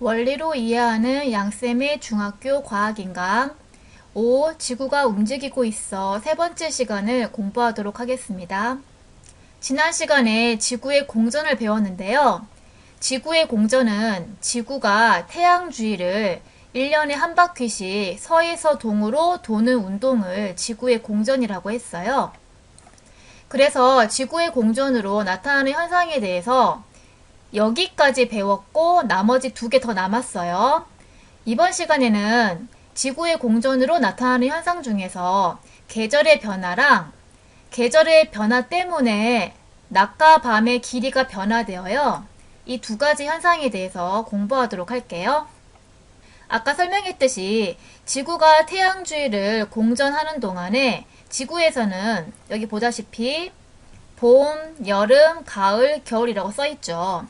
원리로 이해하는 양쌤의 중학교 과학인강 5. 지구가 움직이고 있어 세 번째 시간을 공부하도록 하겠습니다. 지난 시간에 지구의 공전을 배웠는데요. 지구의 공전은 지구가 태양 주위를 1년에 한 바퀴씩 서에서 동으로 도는 운동을 지구의 공전이라고 했어요. 그래서 지구의 공전으로 나타나는 현상에 대해서 여기까지 배웠고 나머지 두 개 더 남았어요. 이번 시간에는 지구의 공전으로 나타나는 현상 중에서 계절의 변화랑 계절의 변화 때문에 낮과 밤의 길이가 변화되어요. 이 두 가지 현상에 대해서 공부하도록 할게요. 아까 설명했듯이 지구가 태양 주위를 공전하는 동안에 지구에서는 여기 보다시피 봄, 여름, 가을, 겨울이라고 써 있죠.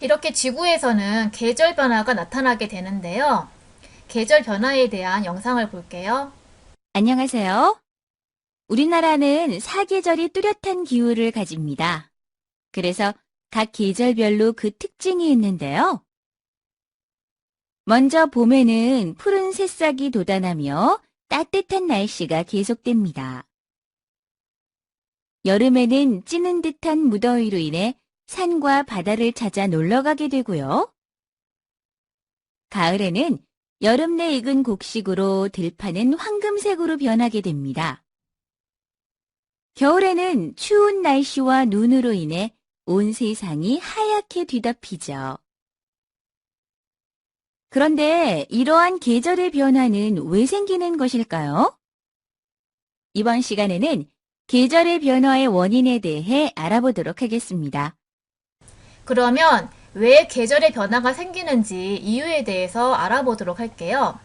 이렇게 지구에서는 계절 변화가 나타나게 되는데요. 계절 변화에 대한 영상을 볼게요. 안녕하세요. 우리나라는 사계절이 뚜렷한 기후를 가집니다. 그래서 각 계절별로 그 특징이 있는데요. 먼저 봄에는 푸른 새싹이 돋아나며 따뜻한 날씨가 계속됩니다. 여름에는 찌는 듯한 무더위로 인해 산과 바다를 찾아 놀러 가게 되고요. 가을에는 여름 내 익은 곡식으로 들판은 황금색으로 변하게 됩니다. 겨울에는 추운 날씨와 눈으로 인해 온 세상이 하얗게 뒤덮이죠. 그런데 이러한 계절의 변화는 왜 생기는 것일까요? 이번 시간에는 계절의 변화의 원인에 대해 알아보도록 하겠습니다. 그러면 왜 계절의 변화가 생기는지 이유에 대해서 알아보도록 할게요.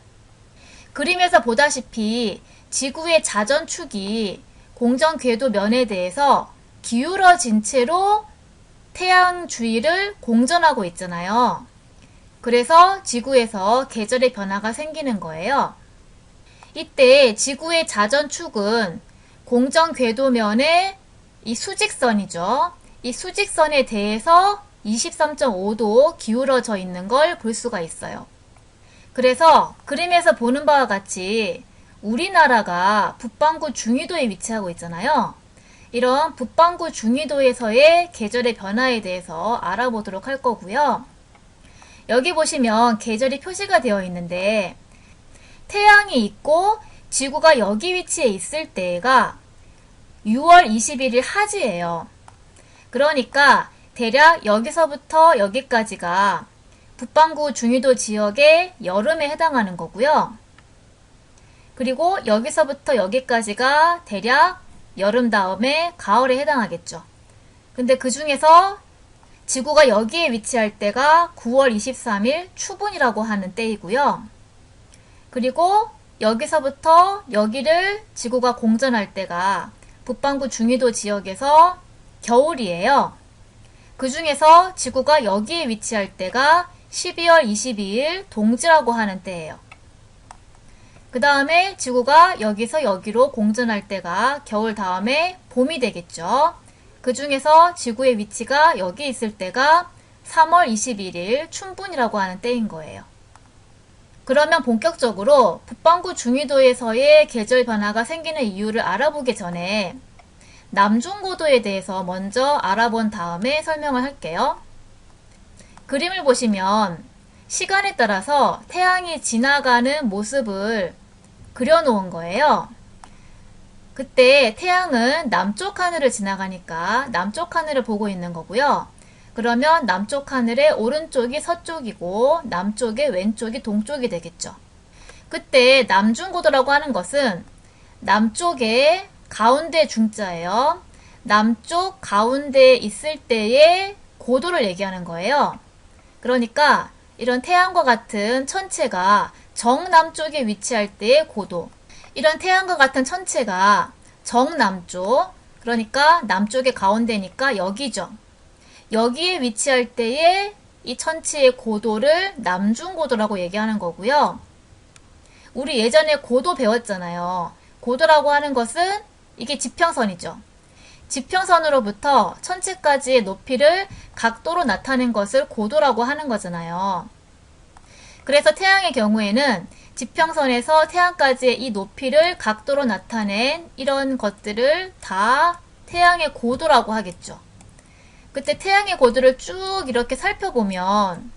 그림에서 보다시피 지구의 자전축이 공전 궤도 면에 대해서 기울어진 채로 태양 주위를 공전하고 있잖아요. 그래서 지구에서 계절의 변화가 생기는 거예요. 이때 지구의 자전축은 공전 궤도면의 이 수직선이죠. 이 수직선에 대해서 23.5도 기울어져 있는 걸 볼 수가 있어요. 그래서 그림에서 보는 바와 같이 우리나라가 북반구 중위도에 위치하고 있잖아요. 이런 북반구 중위도에서의 계절의 변화에 대해서 알아보도록 할 거고요. 여기 보시면 계절이 표시가 되어 있는데 태양이 있고 지구가 여기 위치에 있을 때가 6월 21일 하지예요. 그러니까 대략 여기서부터 여기까지가 북반구 중위도 지역의 여름에 해당하는 거고요. 그리고 여기서부터 여기까지가 대략 여름 다음에 가을에 해당하겠죠. 근데 그 중에서 지구가 여기에 위치할 때가 9월 23일 추분이라고 하는 때이고요. 그리고 여기서부터 여기를 지구가 공전할 때가 북반구 중위도 지역에서 겨울이에요. 그 중에서 지구가 여기에 위치할 때가 12월 22일 동지라고 하는 때예요. 그 다음에 지구가 여기서 여기로 공전할 때가 겨울 다음에 봄이 되겠죠. 그 중에서 지구의 위치가 여기 있을 때가 3월 21일 춘분이라고 하는 때인 거예요. 그러면 본격적으로 북반구 중위도에서의 계절 변화가 생기는 이유를 알아보기 전에 남중고도에 대해서 먼저 알아본 다음에 설명을 할게요. 그림을 보시면 시간에 따라서 태양이 지나가는 모습을 그려놓은 거예요. 그때 태양은 남쪽 하늘을 지나가니까 남쪽 하늘을 보고 있는 거고요. 그러면 남쪽 하늘의 오른쪽이 서쪽이고 남쪽의 왼쪽이 동쪽이 되겠죠. 그때 남중고도라고 하는 것은 남쪽에 가운데 중자예요. 남쪽 가운데에 있을 때의 고도를 얘기하는 거예요. 그러니까 이런 태양과 같은 천체가 정남쪽에 위치할 때의 고도, 이런 태양과 같은 천체가 정남쪽, 그러니까 남쪽의 가운데니까 여기죠. 여기에 위치할 때의 이 천체의 고도를 남중고도라고 얘기하는 거고요. 우리 예전에 고도 배웠잖아요. 고도라고 하는 것은 이게 지평선이죠. 지평선으로부터 천체까지의 높이를 각도로 나타낸 것을 고도라고 하는 거잖아요. 그래서 태양의 경우에는 지평선에서 태양까지의 이 높이를 각도로 나타낸 이런 것들을 다 태양의 고도라고 하겠죠. 그때 태양의 고도를 쭉 이렇게 살펴보면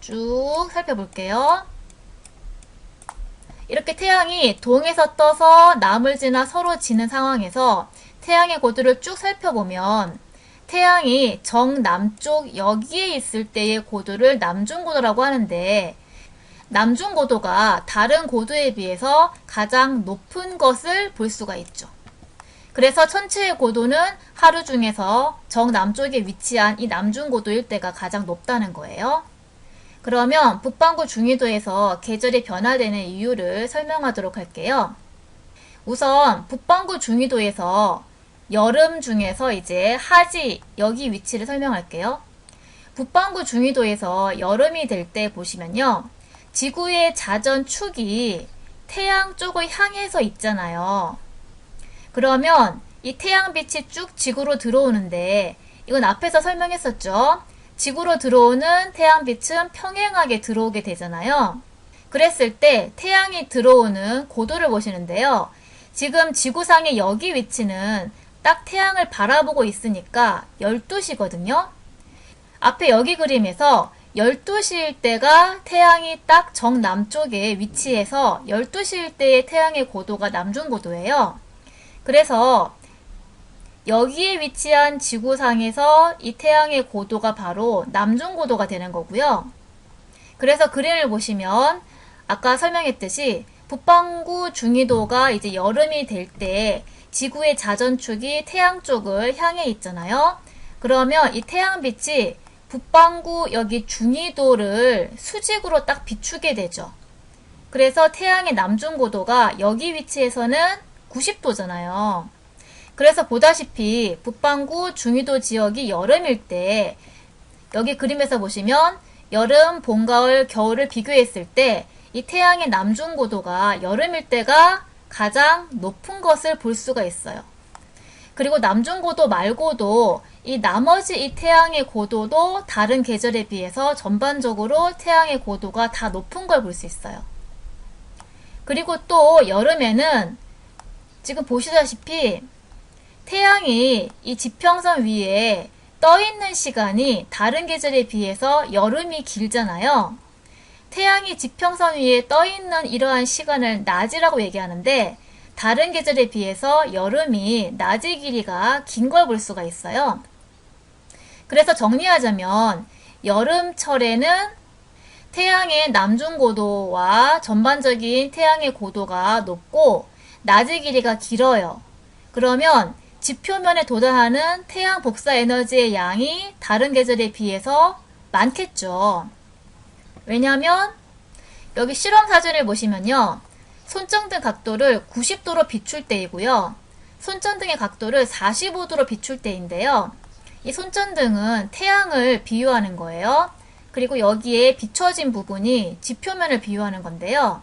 쭉 살펴볼게요. 이렇게 태양이 동에서 떠서 남을 지나 서로 지는 상황에서 태양의 고도를 쭉 살펴보면 태양이 정남쪽 여기에 있을 때의 고도를 남중고도라고 하는데 남중고도가 다른 고도에 비해서 가장 높은 것을 볼 수가 있죠. 그래서 천체의 고도는 하루 중에서 정남쪽에 위치한 이 남중고도일 때가 가장 높다는 거예요. 그러면 북반구 중위도에서 계절이 변화되는 이유를 설명하도록 할게요. 우선 북반구 중위도에서 여름 중에서 이제 하지 여기 위치를 설명할게요. 북반구 중위도에서 여름이 될 때 보시면요. 지구의 자전 축이 태양 쪽을 향해서 있잖아요. 그러면 이 태양빛이 쭉 지구로 들어오는데 이건 앞에서 설명했었죠. 지구로 들어오는 태양빛은 평행하게 들어오게 되잖아요. 그랬을 때 태양이 들어오는 고도를 보시는데요. 지금 지구상의 여기 위치는 딱 태양을 바라보고 있으니까 12시거든요. 앞에 여기 그림에서 12시일 때가 태양이 딱 정남쪽에 위치해서 12시일 때의 태양의 고도가 남중고도예요. 그래서 여기에 위치한 지구상에서 이 태양의 고도가 바로 남중 고도가 되는 거고요. 그래서 그림을 보시면 아까 설명했듯이 북반구 중위도가 이제 여름이 될 때 지구의 자전축이 태양 쪽을 향해 있잖아요. 그러면 이 태양빛이 북반구 여기 중위도를 수직으로 딱 비추게 되죠. 그래서 태양의 남중 고도가 여기 위치에서는 90도잖아요. 그래서 보다시피 북반구 중위도 지역이 여름일 때 여기 그림에서 보시면 여름, 봄, 가을, 겨울을 비교했을 때 이 태양의 남중 고도가 여름일 때가 가장 높은 것을 볼 수가 있어요. 그리고 남중 고도 말고도 이 나머지 이 태양의 고도도 다른 계절에 비해서 전반적으로 태양의 고도가 다 높은 걸 볼 수 있어요. 그리고 또 여름에는 지금 보시다시피 태양이 이 지평선 위에 떠 있는 시간이 다른 계절에 비해서 여름이 길잖아요. 태양이 지평선 위에 떠 있는 이러한 시간을 낮이라고 얘기하는데 다른 계절에 비해서 여름이 낮의 길이가 긴 걸 볼 수가 있어요. 그래서 정리하자면 여름철에는 태양의 남중 고도와 전반적인 태양의 고도가 높고 낮의 길이가 길어요. 그러면 지표면에 도달하는 태양 복사 에너지의 양이 다른 계절에 비해서 많겠죠. 왜냐하면 여기 실험 사진을 보시면요. 손전등 각도를 90도로 비출 때이고요. 손전등의 각도를 45도로 비출 때인데요. 이 손전등은 태양을 비유하는 거예요. 그리고 여기에 비춰진 부분이 지표면을 비유하는 건데요.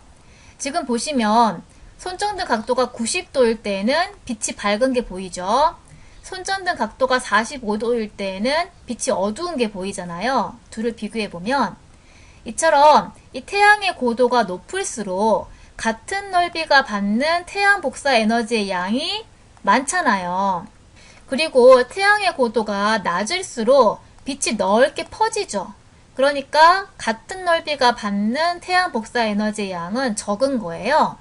지금 보시면 손전등 각도가 90도일 때에는 빛이 밝은 게 보이죠. 손전등 각도가 45도일 때에는 빛이 어두운 게 보이잖아요. 둘을 비교해 보면 이처럼 이 태양의 고도가 높을수록 같은 넓이가 받는 태양 복사 에너지의 양이 많잖아요. 그리고 태양의 고도가 낮을수록 빛이 넓게 퍼지죠. 그러니까 같은 넓이가 받는 태양 복사 에너지의 양은 적은 거예요.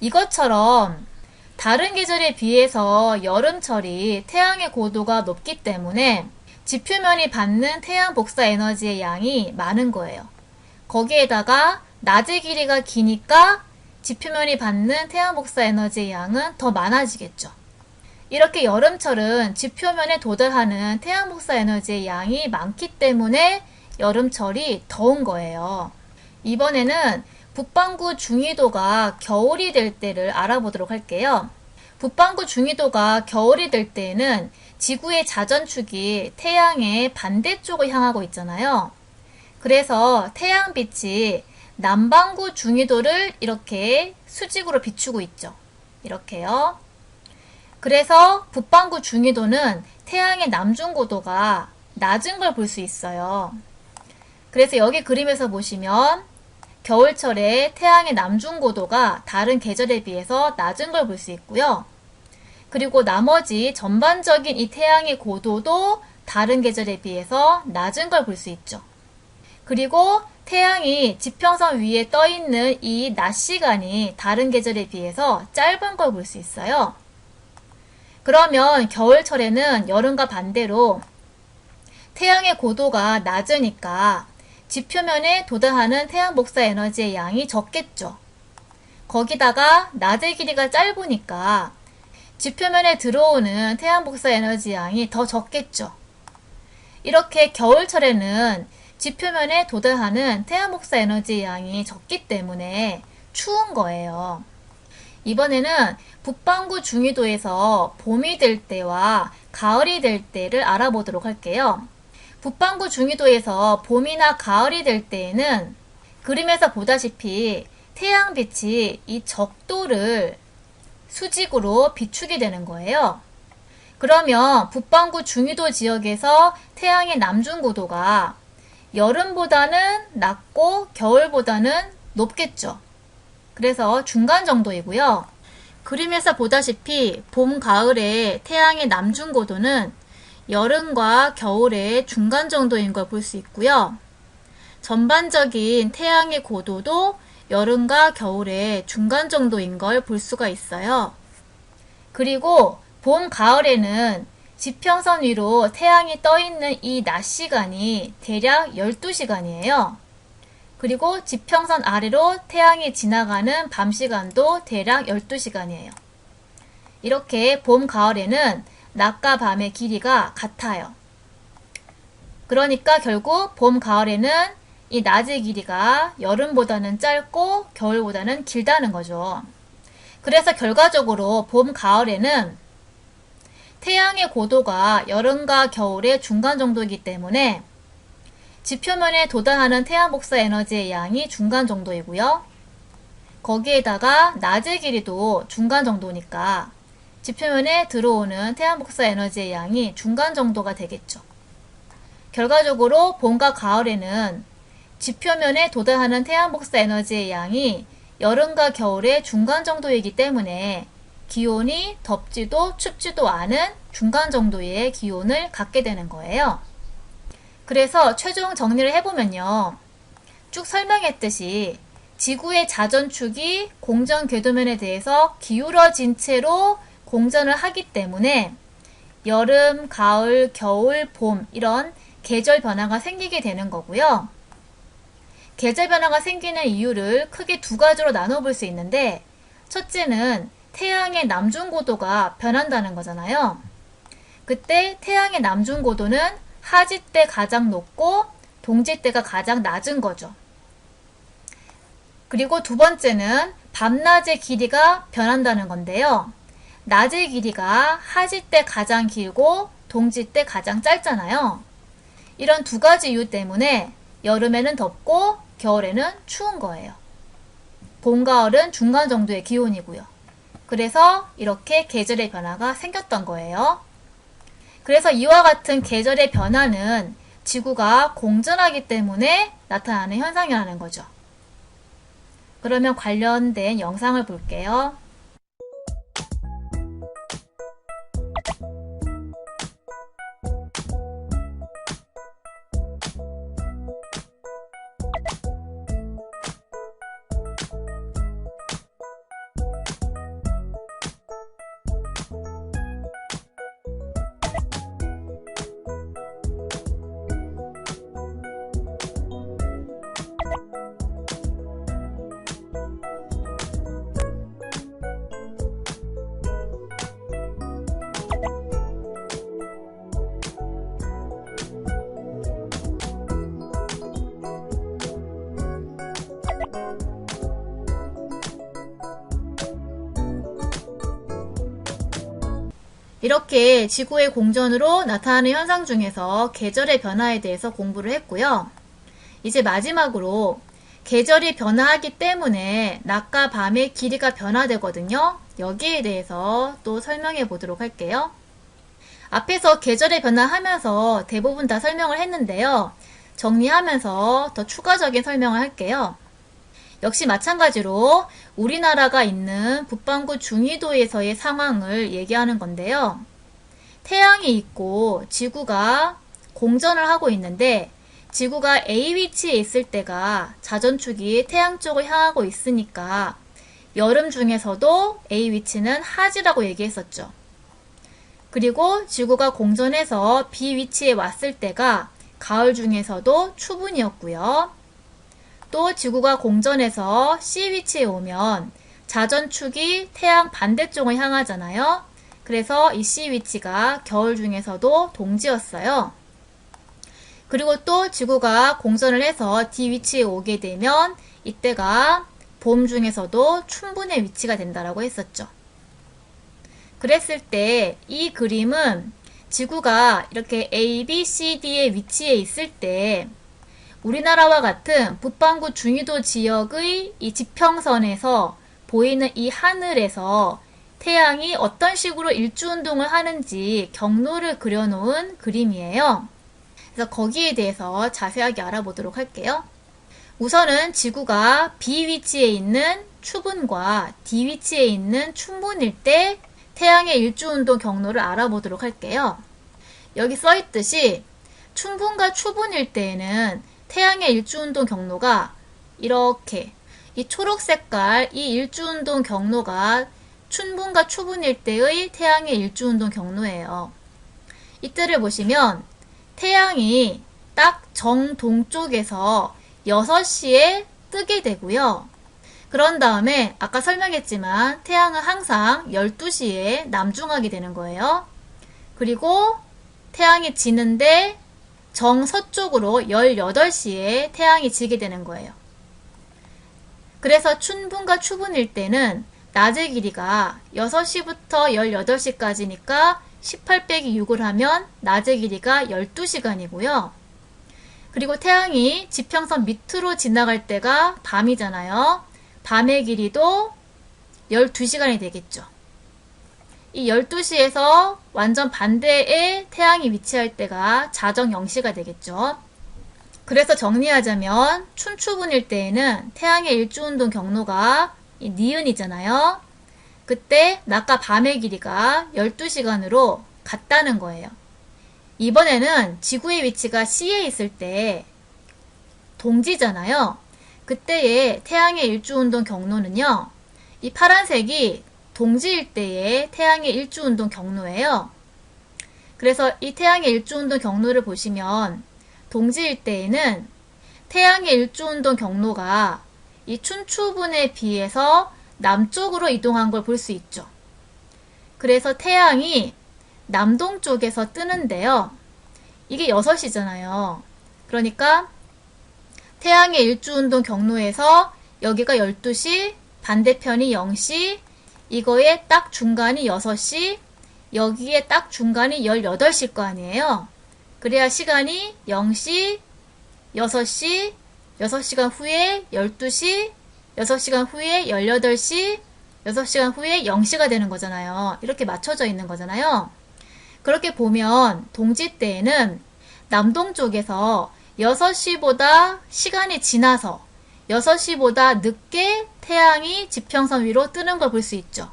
이것처럼 다른 계절에 비해서 여름철이 태양의 고도가 높기 때문에 지표면이 받는 태양 복사 에너지의 양이 많은 거예요. 거기에다가 낮의 길이가 기니까 지표면이 받는 태양 복사 에너지의 양은 더 많아지겠죠. 이렇게 여름철은 지표면에 도달하는 태양 복사 에너지의 양이 많기 때문에 여름철이 더운 거예요. 이번에는 북반구 중위도가 겨울이 될 때를 알아보도록 할게요. 북반구 중위도가 겨울이 될 때에는 지구의 자전축이 태양의 반대쪽을 향하고 있잖아요. 그래서 태양빛이 남반구 중위도를 이렇게 수직으로 비추고 있죠. 이렇게요. 그래서 북반구 중위도는 태양의 남중고도가 낮은 걸 볼 수 있어요. 그래서 여기 그림에서 보시면 겨울철에 태양의 남중 고도가 다른 계절에 비해서 낮은 걸 볼 수 있고요. 그리고 나머지 전반적인 이 태양의 고도도 다른 계절에 비해서 낮은 걸 볼 수 있죠. 그리고 태양이 지평선 위에 떠 있는 이 낮 시간이 다른 계절에 비해서 짧은 걸 볼 수 있어요. 그러면 겨울철에는 여름과 반대로 태양의 고도가 낮으니까 지표면에 도달하는 태양 복사 에너지의 양이 적겠죠. 거기다가 낮의 길이가 짧으니까 지표면에 들어오는 태양 복사 에너지 양이 더 적겠죠. 이렇게 겨울철에는 지표면에 도달하는 태양 복사 에너지 양이 적기 때문에 추운 거예요. 이번에는 북반구 중위도에서 봄이 될 때와 가을이 될 때를 알아보도록 할게요. 북반구 중위도에서 봄이나 가을이 될 때에는 그림에서 보다시피 태양빛이 이 적도를 수직으로 비추게 되는 거예요. 그러면 북반구 중위도 지역에서 태양의 남중고도가 여름보다는 낮고 겨울보다는 높겠죠. 그래서 중간 정도이고요. 그림에서 보다시피 봄, 가을에 태양의 남중고도는 여름과 겨울의 중간 정도인 걸 볼 수 있고요. 전반적인 태양의 고도도 여름과 겨울의 중간 정도인 걸 볼 수가 있어요. 그리고 봄, 가을에는 지평선 위로 태양이 떠 있는 이 낮 시간이 대략 12시간이에요. 그리고 지평선 아래로 태양이 지나가는 밤 시간도 대략 12시간이에요. 이렇게 봄, 가을에는 낮과 밤의 길이가 같아요. 그러니까 결국 봄, 가을에는 이 낮의 길이가 여름보다는 짧고 겨울보다는 길다는 거죠. 그래서 결과적으로 봄, 가을에는 태양의 고도가 여름과 겨울의 중간 정도이기 때문에 지표면에 도달하는 태양 복사 에너지의 양이 중간 정도이고요. 거기에다가 낮의 길이도 중간 정도니까 지표면에 들어오는 태양 복사 에너지의 양이 중간 정도가 되겠죠. 결과적으로 봄과 가을에는 지표면에 도달하는 태양 복사 에너지의 양이 여름과 겨울의 중간 정도이기 때문에 기온이 덥지도 춥지도 않은 중간 정도의 기온을 갖게 되는 거예요. 그래서 최종 정리를 해보면요. 쭉 설명했듯이 지구의 자전축이 공전 궤도면에 대해서 기울어진 채로 공전을 하기 때문에 여름, 가을, 겨울, 봄 이런 계절 변화가 생기게 되는 거고요. 계절 변화가 생기는 이유를 크게 두 가지로 나눠볼 수 있는데 첫째는 태양의 남중 고도가 변한다는 거잖아요. 그때 태양의 남중 고도는 하지 때 가장 높고 동지 때가 가장 낮은 거죠. 그리고 두 번째는 밤낮의 길이가 변한다는 건데요. 낮의 길이가 하지 때 가장 길고 동지 때 가장 짧잖아요. 이런 두 가지 이유 때문에 여름에는 덥고 겨울에는 추운 거예요. 봄, 가을은 중간 정도의 기온이고요. 그래서 이렇게 계절의 변화가 생겼던 거예요. 그래서 이와 같은 계절의 변화는 지구가 공전하기 때문에 나타나는 현상이라는 거죠. 그러면 관련된 영상을 볼게요. 이렇게 지구의 공전으로 나타나는 현상 중에서 계절의 변화에 대해서 공부를 했고요. 이제 마지막으로 계절이 변화하기 때문에 낮과 밤의 길이가 변화되거든요. 여기에 대해서 또 설명해 보도록 할게요. 앞에서 계절의 변화하면서 대부분 다 설명을 했는데요. 정리하면서 더 추가적인 설명을 할게요. 역시 마찬가지로 우리나라가 있는 북반구 중위도에서의 상황을 얘기하는 건데요. 태양이 있고 지구가 공전을 하고 있는데 지구가 A 위치에 있을 때가 자전축이 태양 쪽을 향하고 있으니까 여름 중에서도 A 위치는 하지라고 얘기했었죠. 그리고 지구가 공전해서 B 위치에 왔을 때가 가을 중에서도 추분이었고요. 또 지구가 공전해서 C 위치에 오면 자전축이 태양 반대쪽을 향하잖아요. 그래서 이 C 위치가 겨울 중에서도 동지였어요. 그리고 또 지구가 공전을 해서 D 위치에 오게 되면 이때가 봄 중에서도 춘분의 위치가 된다라고 했었죠. 그랬을 때 이 그림은 지구가 이렇게 A, B, C, D의 위치에 있을 때 우리나라와 같은 북반구 중위도 지역의 이 지평선에서 보이는 이 하늘에서 태양이 어떤 식으로 일주 운동을 하는지 경로를 그려놓은 그림이에요. 그래서 거기에 대해서 자세하게 알아보도록 할게요. 우선은 지구가 B 위치에 있는 추분과 D 위치에 있는 춘분일 때 태양의 일주 운동 경로를 알아보도록 할게요. 여기 써 있듯이 춘분과 추분일 때에는 태양의 일주운동 경로가 이렇게 이 초록 색깔 이 일주운동 경로가 춘분과 추분일 때의 태양의 일주운동 경로예요. 이때를 보시면 태양이 딱 정동쪽에서 6시에 뜨게 되고요. 그런 다음에 아까 설명했지만 태양은 항상 12시에 남중하게 되는 거예요. 그리고 태양이 지는데 정서쪽으로 18시에 태양이 지게 되는 거예요. 그래서 춘분과 추분일 때는 낮의 길이가 6시부터 18시까지니까 18 빼기 6을 하면 낮의 길이가 12시간이고요. 그리고 태양이 지평선 밑으로 지나갈 때가 밤이잖아요. 밤의 길이도 12시간이 되겠죠. 이 12시에서 완전 반대에 태양이 위치할 때가 자정 0시가 되겠죠. 그래서 정리하자면 춘추분일 때에는 태양의 일주운동 경로가 니은이잖아요. 그때 낮과 밤의 길이가 12시간으로 같다는 거예요. 이번에는 지구의 위치가 C에 있을 때 동지잖아요. 그때의 태양의 일주운동 경로는요. 이 파란색이 동지일 때의 태양의 일주운동 경로예요. 그래서 이 태양의 일주운동 경로를 보시면 동지일 때에는 태양의 일주운동 경로가 이 춘추분에 비해서 남쪽으로 이동한 걸 볼 수 있죠. 그래서 태양이 남동쪽에서 뜨는데요. 이게 6시잖아요. 그러니까 태양의 일주운동 경로에서 여기가 12시, 반대편이 0시, 이거에 딱 중간이 6시, 여기에 딱 중간이 18시일 거 아니에요. 그래야 시간이 0시, 6시, 6시간 후에 12시, 6시간 후에 18시, 6시간 후에 0시가 되는 거잖아요. 이렇게 맞춰져 있는 거잖아요. 그렇게 보면 동지 때에는 남동쪽에서 6시보다 시간이 지나서 6시보다 늦게 태양이 지평선 위로 뜨는 걸 볼 수 있죠.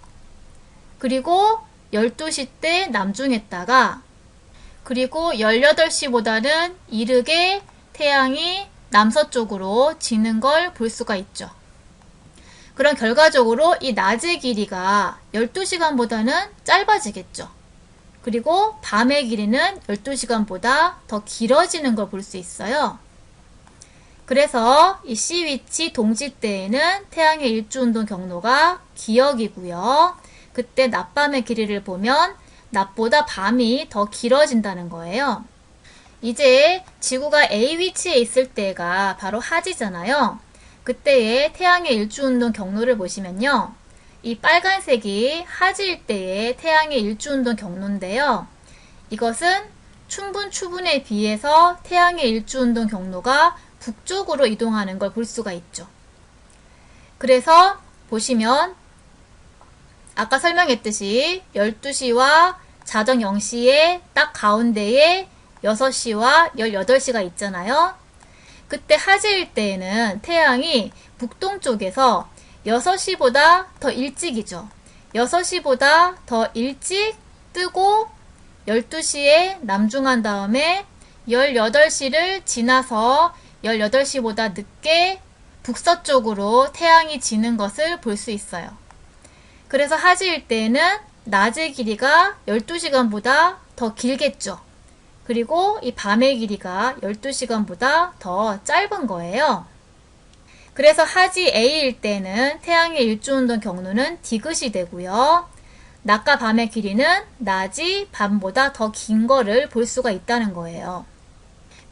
그리고 12시 때 남중했다가 그리고 18시보다는 이르게 태양이 남서쪽으로 지는 걸 볼 수가 있죠. 그럼 결과적으로 이 낮의 길이가 12시간보다는 짧아지겠죠. 그리고 밤의 길이는 12시간보다 더 길어지는 걸 볼 수 있어요. 그래서 이 C 위치 동지 때에는 태양의 일주 운동 경로가 기역이고요. 그때 낮밤의 길이를 보면 낮보다 밤이 더 길어진다는 거예요. 이제 지구가 A 위치에 있을 때가 바로 하지잖아요. 그때의 태양의 일주 운동 경로를 보시면요. 이 빨간색이 하지일 때의 태양의 일주 운동 경로인데요. 이것은 춘분 추분에 비해서 태양의 일주 운동 경로가 북쪽으로 이동하는 걸 볼 수가 있죠. 그래서 보시면 아까 설명했듯이 12시와 자정 0시에 딱 가운데에 6시와 18시가 있잖아요. 그때 하지일 때에는 태양이 북동쪽에서 6시보다 더 일찍이죠. 6시보다 더 일찍 뜨고 12시에 남중한 다음에 18시를 지나서 18시보다 늦게 북서쪽으로 태양이 지는 것을 볼 수 있어요. 그래서 하지일 때에는 낮의 길이가 12시간보다 더 길겠죠. 그리고 이 밤의 길이가 12시간보다 더 짧은 거예요. 그래서 하지 A일 때는 태양의 일주운동 경로는 디귿이 되고요. 낮과 밤의 길이는 낮이 밤보다 더 긴 거를 볼 수가 있다는 거예요.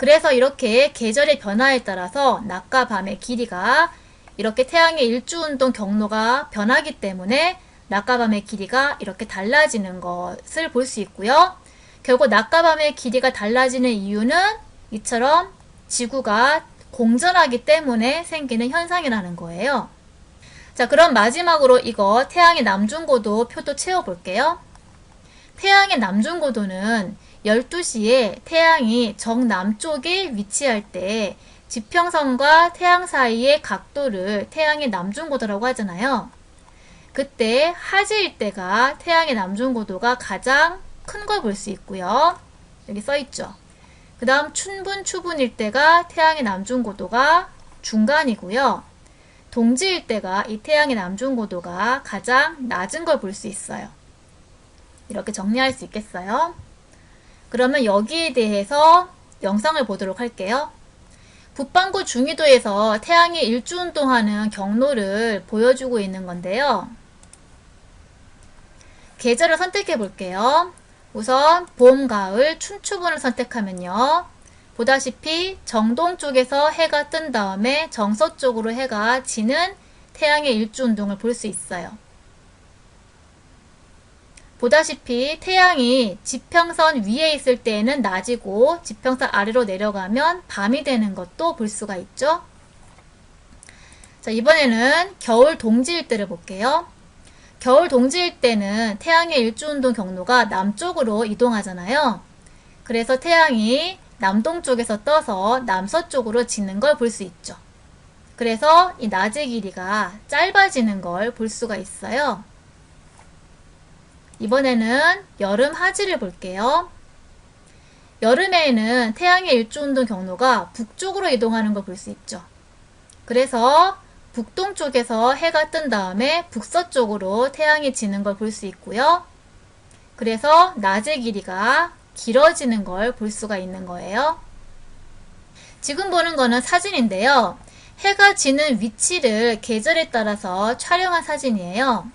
그래서 이렇게 계절의 변화에 따라서 낮과 밤의 길이가 이렇게 태양의 일주운동 경로가 변하기 때문에 낮과 밤의 길이가 이렇게 달라지는 것을 볼 수 있고요. 결국 낮과 밤의 길이가 달라지는 이유는 이처럼 지구가 공전하기 때문에 생기는 현상이라는 거예요. 자, 그럼 마지막으로 이거 태양의 남중고도 표도 채워볼게요. 태양의 남중고도는 12시에 태양이 정남쪽에 위치할 때 지평선과 태양 사이의 각도를 태양의 남중고도라고 하잖아요. 그때 하지일 때가 태양의 남중고도가 가장 큰 걸 볼 수 있고요. 여기 써 있죠. 그 다음 춘분, 추분일 때가 태양의 남중고도가 중간이고요. 동지일 때가 이 태양의 남중고도가 가장 낮은 걸 볼 수 있어요. 이렇게 정리할 수 있겠어요? 그러면 여기에 대해서 영상을 보도록 할게요. 북반구 중위도에서 태양이 일주 운동하는 경로를 보여주고 있는 건데요. 계절을 선택해 볼게요. 우선 봄, 가을, 춘추분을 선택하면요. 보다시피 정동 쪽에서 해가 뜬 다음에 정서 쪽으로 해가 지는 태양의 일주 운동을 볼 수 있어요. 보다시피 태양이 지평선 위에 있을 때에는 낮이고 지평선 아래로 내려가면 밤이 되는 것도 볼 수가 있죠. 자, 이번에는 겨울 동지일 때를 볼게요. 겨울 동지일 때는 태양의 일주운동 경로가 남쪽으로 이동하잖아요. 그래서 태양이 남동쪽에서 떠서 남서쪽으로 지는 걸 볼 수 있죠. 그래서 이 낮의 길이가 짧아지는 걸 볼 수가 있어요. 이번에는 여름 하지를 볼게요. 여름에는 태양의 일주운동 경로가 북쪽으로 이동하는 걸 볼 수 있죠. 그래서 북동쪽에서 해가 뜬 다음에 북서쪽으로 태양이 지는 걸 볼 수 있고요. 그래서 낮의 길이가 길어지는 걸 볼 수가 있는 거예요. 지금 보는 거는 사진인데요. 해가 지는 위치를 계절에 따라서 촬영한 사진이에요.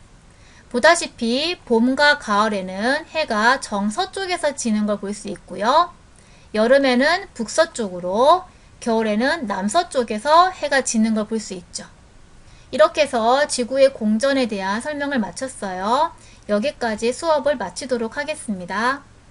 보다시피 봄과 가을에는 해가 정서쪽에서 지는 걸 볼 수 있고요. 여름에는 북서쪽으로, 겨울에는 남서쪽에서 해가 지는 걸 볼 수 있죠. 이렇게 해서 지구의 공전에 대한 설명을 마쳤어요. 여기까지 수업을 마치도록 하겠습니다.